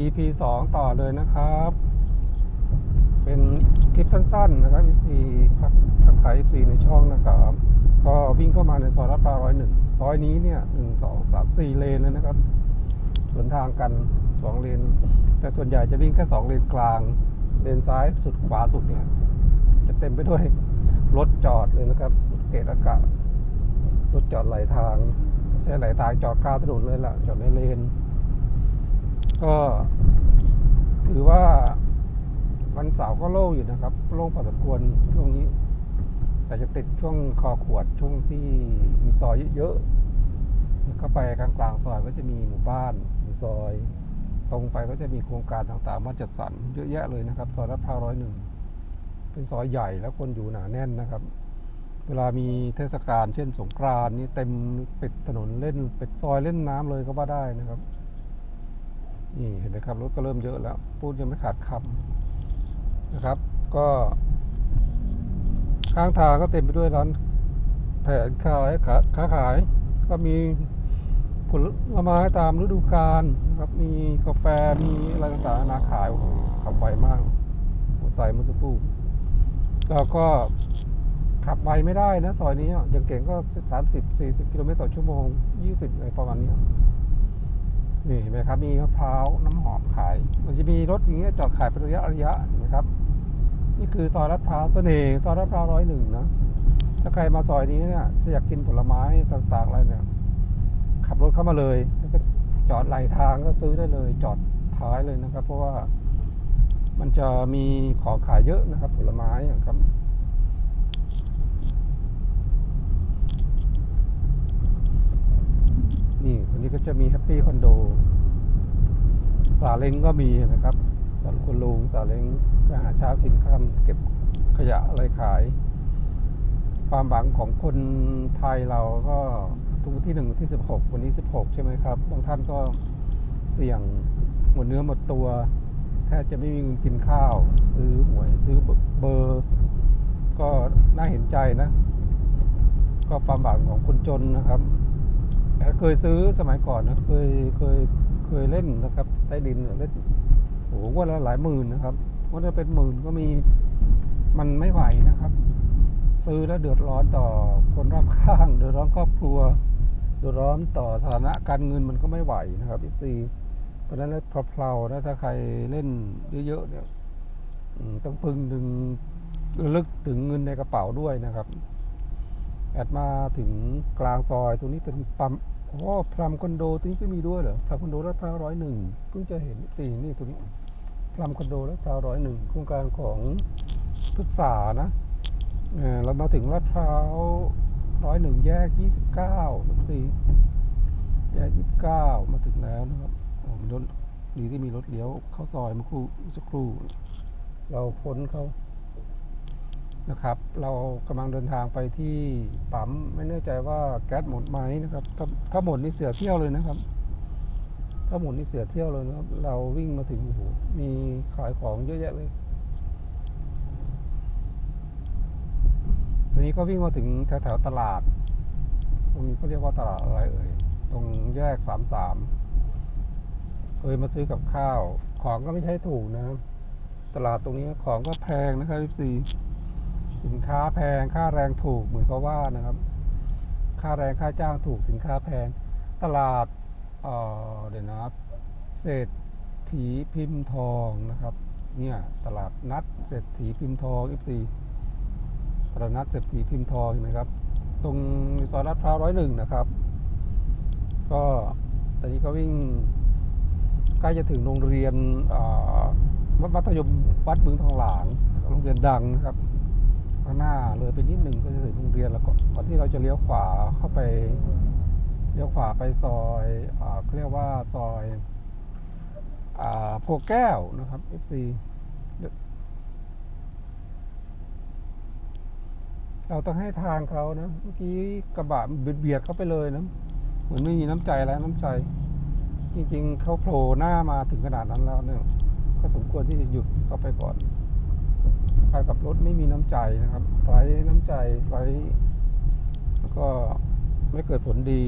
EP สองต่อเลยนะครับ เป็นคลิปสั้นๆนะครับ EP พักทักทาย EP ในช่องนะครับ ก็วิ่งเข้ามาในซอยลาดพร้าร้อยหนึ่งซอยนี้เนี่ยหนึ่งสองสามสี่เลนเลยนะครับสวนทางกันสองเลน แต่ส่วนใหญ่จะวิ่งแค่สองเลนกลาง เลนซ้ายสุดขวาสุดเนี่ย จะเต็มไปด้วยรถจอดเลยนะครับ เกะระกะรถจอดไหลทาง ใช่ไหลทางจอดกลางถนนเลยล่ะ จอดในเลน ก็ถือว่าวันเสาร์ก็โล่งอยู่นะครับ โล่งพอสมควรช่วงนี้ แต่จะติดช่วงคอขวดช่วงที่มีซอยเยอะๆเข้าไปกลางกลางๆซอยก็จะมีหมู่บ้านมีซอย ตรงไปก็จะมีโครงการต่างๆมาจัดสรรเยอะแยะเลยนะครับ ซอยลาดพร้าวร้อยหนึ่งเป็นซอยใหญ่แล้วคนอยู่หนาแน่นนะครับ เวลามีเทศกาลเช่นสงกรานต์นี่เต็มปิดถนนเล่นปิดซอยเล่นน้ำเลยก็ว่าได้นะครับ นี่เห็นไหมครับรถก็เริ่มเยอะแล้วพูดยังไม่ขาดคำนะครับ ก็ ข้างทางก็เต็มไปด้วยร้านแผงขายขาค้าขาย ก็มีผลไม้ตามฤดูกาลครับมีกาแฟมีอะไรต่างๆนานาขายโอ้โหขับไวมากหัวใส่มื่อสักครู่แล้วก็ขับไวไม่ได้นะซอยนี้อย่างเก่งก็ 30 40 กิโลเมตรต่อชั่วโมง 20อะไรประมาณนี้ นี่เห็นไหมครับ มีมะพร้าวน้ำหอมขาย มันจะมีรถอย่างเงี้ยจอดขายเป็นระยะระยะเห็นไหมครับ นี่คือซอยลาดพร้าวเสน่ห์ซอยลาดพร้าวร้อยหนึ่งนะ ถ้าใครมาซอยนี้เนี่ยถ้าอยากกินผลไม้ต่างๆอะไรเนี่ย ขับรถเข้ามาเลยแล้วก็จอดไหลทางก็ซื้อได้เลย จอดท้ายเลยนะครับ เพราะว่ามันจะมีของขายเยอะนะครับ ผลไม้ครับ นี่อันนี้ก็จะมีแฮปปี้คอนโดสาเล้งก็มีเห็นะครับตอนคุณลุงสาเล้งก็หาเช้ากินข้ามเก็บขยะอะไรขาย ความหวังของคนไทยเราก็ทุกที่หนึ่งที่สิบหกวันนี้สิบหกใช่ไหมครับบางท่านก็เสี่ยงหมดเนื้อหมดตัวแทบจะไม่มีเงินกินข้าว ซื้อหวยซื้อเบอร์ ก็น่าเห็นใจนะ ก็ความหวังของคนจนนะครับ เคยซื้อสมัยก่อนนะเคยเคยเคยเล่นนะครับใต้ดินเล่นโอ้โหวันละหลายหมื่นนะครับวันละเป็นหมื่นก็มีมันไม่ไหวนะครับ ซื้อแล้วเดือดร้อนต่อคนรอบข้าง เดือดร้อนครอบครัว เดือดร้อนต่อสถานะการเงินมันก็ไม่ไหวนะครับอีซีเพราะฉะนั้นแล้วเพลาๆนะถ้าใครเล่นเยอะๆเนี่ยต้องพึงถึงลึกถึงเงินในกระเป๋าด้วยนะครับ แอดมาถึงกลางซอยตรงนี้เป็นปั๊มอ๋อพรามคอนโดตรงนี้ก็มีด้วยเหรอพรามคอนโดลาดพร้าวร้อยหนึ่งเพิ่งจะเห็นสี่นี่ตรงนี้พรามคอนโดลาดพร้าวร้อยหนึ่งโครงการของพฤกษานะเออเรามาถึงลาดพร้าวร้อยหนึ่งแยกยี่สิบเก้าสี่แยกยี่สิบเก้ามาถึงแล้วนะครับโอ้มีรถดีที่มีรถเลี้ยวเข้าซอยมื่อครู่สักครู่ เราพ้นเขา นะครับ เรากำลังเดินทางไปที่ปั๊มไม่แน่ใจว่าแก๊สหมดไหมนะครับถ้าถ้าหมดนี่เสียเที่ยวเลยนะครับ ถ้าหมดนี่เสียเที่ยวเลยนะครับ เราวิ่งมาถึงโอ้โหมีขายของเยอะแยะเลยตอนนี้ก็วิ่งมาถึงแถวๆตลาด ตรงนี้เขาเรียกว่าตลาดอะไรเอ่ยตรงแยกสามสามเคยมาซื้อกับข้าว ของก็ไม่ใช่ถูกนะ ตลาดตรงนี้ของก็แพงนะครับพี่ สินค้าแพงค่าแรงถูกเหมือนเขาว่านะครับ ค่าแรงค่าจ้างถูกสินค้าแพงตลาดเอ่อเดี๋ยวนะครับเศรษฐีพิมพ์ทองนะครับเนี่ยตลาดนัดเศรษฐีพิมพ์ทองอีฟซีตลาดนัดเศรษฐีพิมพ์ทองเห็นไหมครับ ตรงซอยลาดพร้าวร้อยหนึ่งนะครับ ก็ตอนนี้ก็วิ่งใกล้จะถึงโรงเรียนเอ่อมัธยมวัดบึงทองหลางโรงเรียนดังนะครับ ข้างหน้าเลยไปนิดหนึ่งก็จะถึงโรงเรียนแล้วก็ก่อนที่เราจะเลี้ยวขวาเข้าไปเลี้ยวขวาไปซอยอ่าเขาเรียกว่าซอยอ่าโพแก้วนะครับ FC เราต้องให้ทางเขานะ เมื่อกี้กระบะเบียดเบียดเข้าไปเลยนะเหมือนไม่มีน้ำใจแล้วน้ำใจ จริงๆเขาโผล่หน้ามาถึงขนาดนั้นแล้วเนี่ยก็สมควรที่จะหยุดเข้าไปก่อน ใครกับรถไม่มีน้ำใจนะครับไร้น้ำใจไร้แล้วก็ไม่เกิดผลดี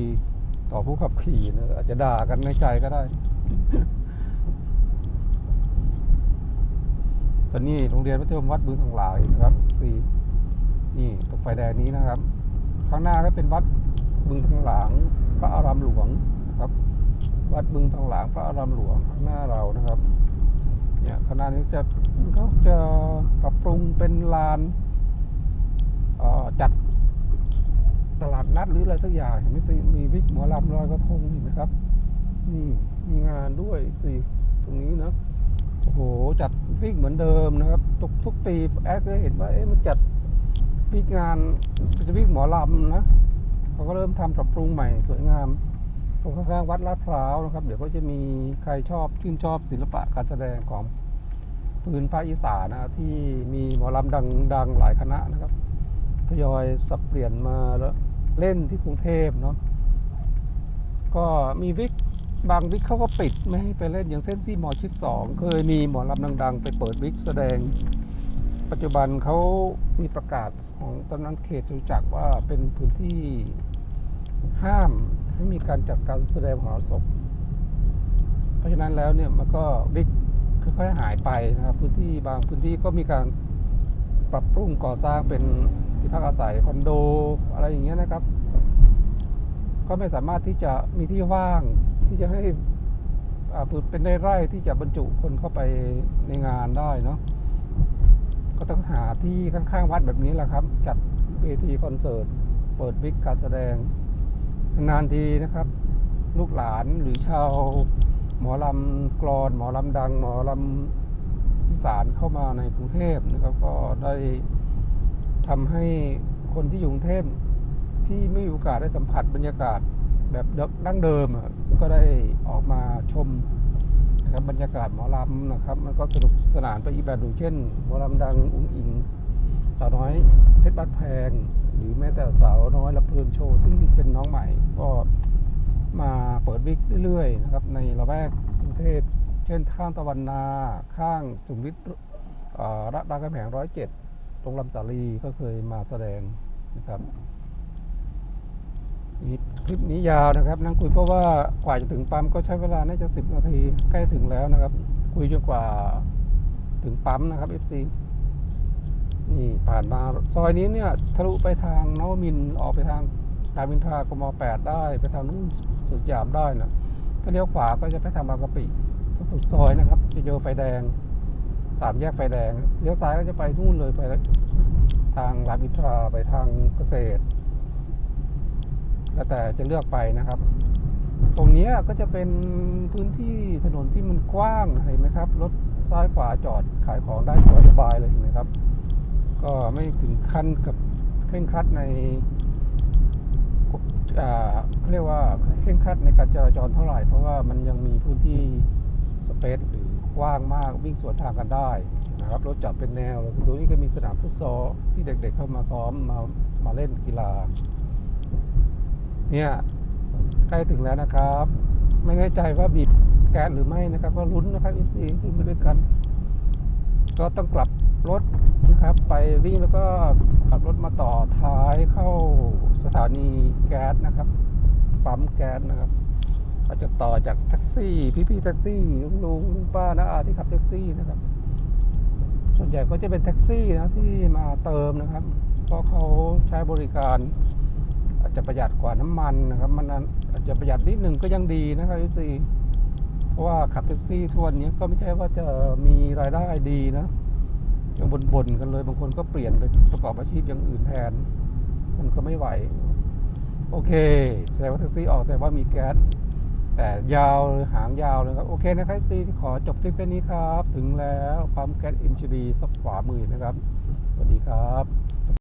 ต่อผู้ขับขี่นะอาจจะด่ากันในใจก็ได้ตอนนี้โรงเรียนมัธยมวัดบึงทองหลางนะครับสี่นี่ตกไฟแดงนี้นะครับ ข้างหน้าก็เป็นวัดบึงทองหลางพระอารามหลวงนะครับ วัดบึงทองหลางพระอารามหลวงข้างหน้าเรานะครับ ณะนี้จะเขาจะปรับปรุงเป็นลานจัดตลาดนัดหรืออะไรสักอย่างเห็นไหมสิมีวิกหมอลำลอยกระทงเห็นไหมครับ นี่มีงานด้วยสิตรงนี้นะโอ้โหจัดวิกเหมือนเดิมนะครับ ทุกทุกปีแอดก็เห็นว่าเอ๊ะมันจัดวิกงานจะวิกหมอลำนะเขาก็เริ่มทำปรับปรุงใหม่สวยงามตรงข้างๆวัดลาดพร้าวนะครับ เดี๋ยวก็จะมีใครชอบชื่นชอบศิลปะการแสดงของ พื้นภาคอีสานนะที่มีหมอลำดังๆหลายคณะนะครับทยอยสับเปลี่ยนมาแล้วเล่นที่กรุงเทพเนาะก็มีวิกบางวิกเขาก็ปิดไม่ให้ไปเล่นอย่างเส้นซี่หมอชิดสองเคยมีหมอลำดัง ๆ ไปเปิดวิกแสดง ปัจจุบันเขามีประกาศของตำนันเขตจตุจักว่าเป็นพื้นที่ห้ามให้มีการจัดการแสดงมหรสพเพราะฉะนั้นแล้วเนี่ยมันก็บิ๊ก ค่อยๆหายไปนะครับพื้นที่บางพื้นที่ก็มีการปรับปรุงก่อสร้างเป็นที่พักอาศัยคอนโดอะไรอย่างเงี้ยนะครับ ก็ไม่สามารถที่จะมีที่ว่างที่จะให้อ่าเป็นได้ไร่ที่จะบรรจุคนเข้าไปในงานได้เนาะก็ต้องหาที่ข้างๆวัดแบบนี้แหละครับ จัดเวทีคอนเสิร์ต เปิดบิ๊กการแสดงนานทีนะครับ ลูกหลานหรือชาว หมอลำกรอนหมอลำดัง หมอลำอีสานเข้ามาในกรุงเทพนะครับก็ได้ทำให้คนที่อยู่กรุงเทพที่ไม่มีโอกาสได้สัมผัสบรรยากาศแบบดั้งเดิมอะก็ได้ออกมาชมนะครับบรรยากาศหมอลำนะครับ มันก็สนุกสนานไปอีกแบบหนึ่งเช่น หมอลำดังอุ้งอิงสาวน้อยเพชรบ้านแพง หรือแม้แต่สาวน้อยลำเพลินโชว์ซึ่งเป็นน้องใหม่ก็ มาเปิดวิกเรื่อยๆนะครับในละแวกกรุงเทพเช่นข้างตะวันนาข้างสุขุมวิทรัดรามคำแหงร้อยเจ็ดตรงลำสาลีก็เคยมาแสดงนะครับคลิปนี้ยาวนะครับ นั่งคุยเพราะว่ากว่าจะถึงปั๊มก็ใช้เวลาน่าจะสิบนาทีใกล้ถึงแล้วนะครับ คุยจนกว่าถึงปั๊มนะครับ FC นี่ผ่านมาซอยนี้เนี่ยทะลุไปทางนวมินออกไปทาง รามอินทรากม8ได้ ไปทางนู้นสุดยามได้นะถ้าเลี้ยวขวาก็จะไปทางบางกะปิก็สุดซอยนะครับ จะเจอไฟแดงสามแยกไฟแดงเลี้ยวซ้ายก็จะไปนู่นเลยไปทางรามอินทราไปทางเกษตร แล้วแต่จะเลือกไปนะครับ ตรงนี้ก็จะเป็นพื้นที่ถนนที่มันกว้างเห็นไหมครับรถซ้ายขวาจอดขายของได้สบายเลยเห็นไหมครับ ก็ไม่ถึงขั้นกับเคร่งครัดใน เขาเรียกว่าเคร่งครัดในการจราจรเท่าไหร่ เพราะว่ามันยังมีพื้นที่สเปซหรือกว้างมากวิ่งสวนทางกันได้นะครับรถจอดเป็นแนวเลยดูนี่ก็มีสนามฟุตซอลที่เด็ก ๆ เข้ามาซ้อมมามาเล่นกีฬา เนี่ยใกล้ถึงแล้วนะครับ ไม่แน่ใจว่าบีบแก๊สหรือไม่นะครับ ก็ลุ้นนะครับ FC ขึ้นไปด้วยกัน ก็ต้องกลับรถนะครับ ไปวิ่งแล้วก็ขับรถมาต่อท้ายเข้าสถานีแก๊สนะครับปั๊มแก๊สนะครับอาจจะต่อจากแท็กซี่พี่ๆแท็กซี่ลุงลุงป้านะอาที่ขับแท็กซี่นะครับ ส่วนใหญ่ก็จะเป็นแท็กซี่นะที่มาเติมนะครับ เพราะเขาใช้บริการอาจจะประหยัดกว่าน้ำมันนะครับ มันอาจจะประหยัดนิดหนึ่งก็ยังดีนะครับพี่ เพราะว่าขับแท็กซี่ทุกวันนี้ก็ไม่ใช่ว่าจะมีรายได้ดีนะยังบ่นๆกันเลย บางคนก็เปลี่ยนไปประกอบอาชีพอย่างอื่นแทน มันก็ไม่ไหว โอเคแสดงว่าแท็กซี่ออกแสดงว่ามีแก๊สแต่ยาวหางยาวเลยครับ โอเคนะครับซีขอจบคลิปแค่นี้ครับ ถึงแล้วปั๊มแก๊สอินชีบีสักขวามือนะครับ สวัสดีครับ